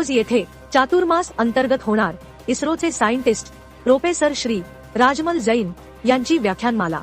भोज येथे चातुर्मास अंतर्गत होणार. इस्रोचे सायंटिस्ट प्रोफेसर श्री राजमल जैन यांची व्याख्यानमाला.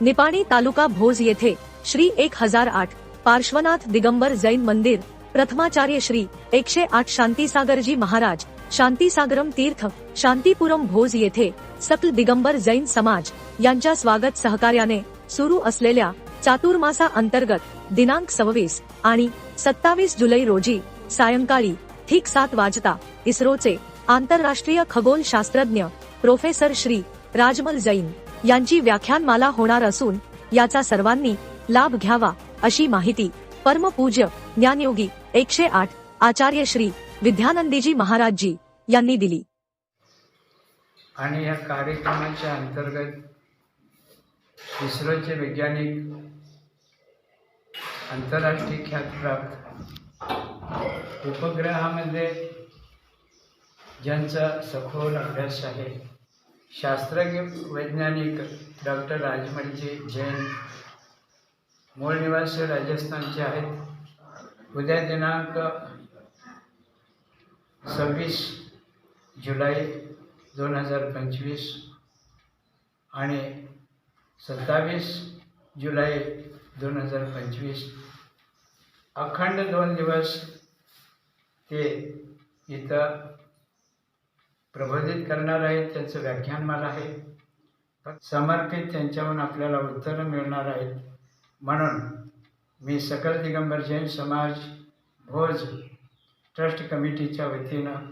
निपाणी तालुका भोज येथे श्री एक हजार आठ पार्श्वनाथ दिगंबर जैन मंदिर प्रथमाचार्य श्री एकशे आठ शांतीसागरजी महाराज शांतीसागरम तीर्थ शांतीपुरम भोज येथे सकल दिगंबर जैन समाज यांच्या स्वागत सहकार्याने सुरू असलेल्या चातुर्मासा अंतर्गत दिनांक सव्वीस आणि सत्तावीस जुलै रोजी सायंकाळी ठीक सात वाजता इस्रोचे आंतरराष्ट्रीय खगोल शास्त्रज्ञ प्रोफेसर श्री राजमल जैन यांची व्याख्यानमाला होणार असून याचा सर्वांनी लाभ घ्यावा अशी माहिती परमपूज्य ज्ञानयोगी एकशे आठ आचार्य श्री विद्यानंदीजी महाराजजी यांनी दिली. आणि या कार्यक्रमाच्या अंतर्गत इस्रोचे वैज्ञानिक आंतरराष्ट्रीय ख्यातप्राप्त उपग्रहामध्ये ज्यांचा सखोल अभ्यास आहे शास्त्रज्ञ वैज्ञानिक डॉक्टर राजमणजी जैन मूळ निवासी राजस्थानचे आहेत. उद्या दिनांक सव्वीस जुलै दोन हजार पंचवीस आणि सत्तावीस जुलै दोन हजार पंचवीस. अखंड दोन दिवस ते इथं प्रबोधित करणार आहेत त्यांचं व्याख्यानमाला आहे. समर्पित त्यांच्याहून आपल्याला उत्तरं मिळणार आहेत. म्हणून मी सकल दिगंबर जैन समाज भोज ट्रस्ट कमिटीच्या वतीनं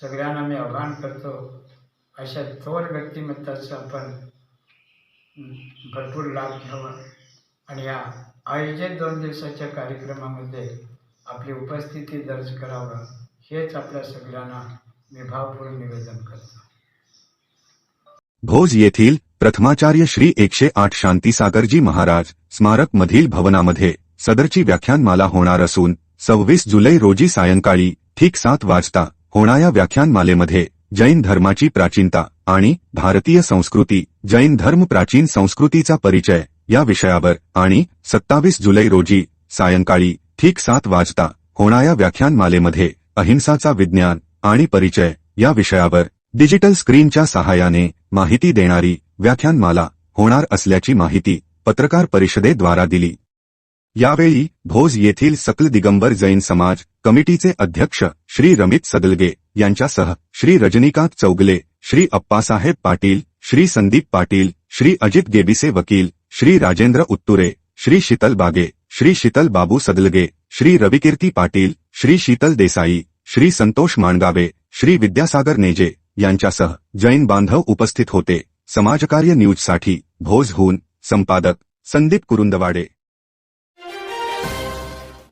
सगळ्यांना मी आवाहन करतो अशा थोर व्यक्तिमत्वाचा आपण भरपूर लाभ घ्यावा. आणि या आयोजित दोन दिवसाच्या कार्यक्रमामध्ये आपली उपस्थिती दर्ज करावं हेच आपल्या सगळ्यांना मी भावपूर्ण निवेदन करतो. भोज येथील प्रथमाचार्य श्री एकशे आठ शांतीसागरजी महाराज स्मारक मधील भवनामध्ये सदरची व्याख्यानमाला होणार असून सव्वीस जुलै रोजी सायंकाळी ठीक सात वाजता होणाऱ्या व्याख्यानमालेमध्ये जैन धर्माची प्राचीनता आणि भारतीय संस्कृती जैन धर्म प्राचीन संस्कृतीचा परिचय या विषयावर आणि सत्तावीस जुलै रोजी सायंकाळी ठीक सात वाजता होणाऱ्या व्याख्यानमालेमध्ये अहिंसाचा विज्ञान आणि परिचय या विषयावर डिजिटल स्क्रीनच्या सहाय्याने माहिती देणारी व्याख्यानमाला होणार असल्याची माहिती पत्रकार परिषदेद्वारा दिली. यावेळी भोज येथील सकल दिगंबर जैन समाज कमिटीचे अध्यक्ष श्री रमित सदलगे यांच्यासह श्री रजनीकांत चौगले श्री अप्पासाहेब पाटील श्री संदीप पाटील श्री अजित गेबिसे वकील श्री राजेंद्र उत्तुरे श्री शीतल बागे श्री शीतल बाबू सदलगे श्री रविकीर्ती पाटील श्री शीतल देसाई श्री संतोष माणगावे श्री विद्यासागर नेजे यांच्यासह जैन बांधव उपस्थित होते. समाजकार्य न्यूजसाठी भोजहून संपादक संदीप कुरुंदवाडे.